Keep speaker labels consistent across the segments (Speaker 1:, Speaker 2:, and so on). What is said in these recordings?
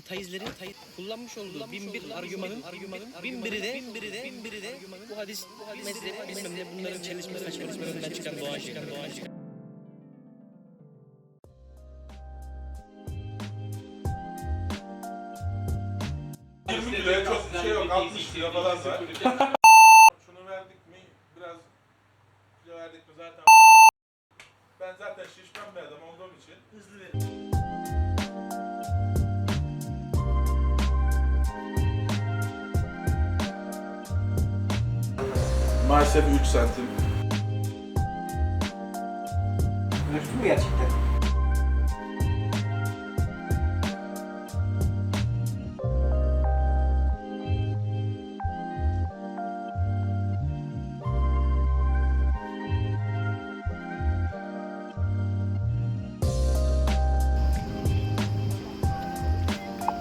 Speaker 1: ateizlerin atei- kullanmış olduğu bin bir argümanın bin biri de bin biri de bin biri de bu hadis bu hadis mezhep bilmem ne bunların çelişme saçmalıklarından çıkan doğa çıkan doğa çıkan.
Speaker 2: Kiloya çok bir şey yok. 60 kilo falan var. Şunu verdik mi biraz kilo verdik mi zaten. Ben zaten şişman bir adam olduğum için hızlı Maalesef 3 santim.
Speaker 3: Ölçtün mü gerçekten?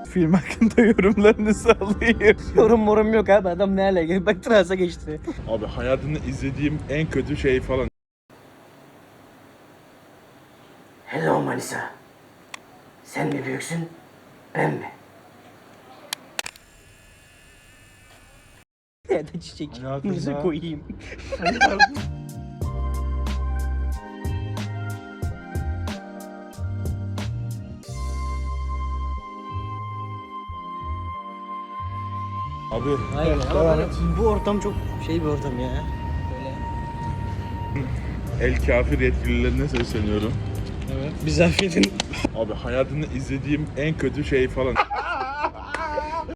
Speaker 4: Film hakkında yorumlarınızı alayım.
Speaker 3: Yorum morum yok abi adam ne hale geldi. Bak transa geçti.
Speaker 2: Abi hayatımda izlediğim en kötü şey falan.
Speaker 3: Hello Manisa. Sen mi büyüksün? Ben mi? Ya da çiçek.
Speaker 4: Hayatımda-
Speaker 3: Nasıl koyayım?
Speaker 2: Abi
Speaker 3: Aynen ama
Speaker 4: et.
Speaker 3: bu ortam çok şey bir ortam ya. Böyle.
Speaker 2: el kafir yetkililerine sesleniyorum.
Speaker 3: Evet. Bizi affedin.
Speaker 2: Abi hayatımda izlediğim en kötü şey falan.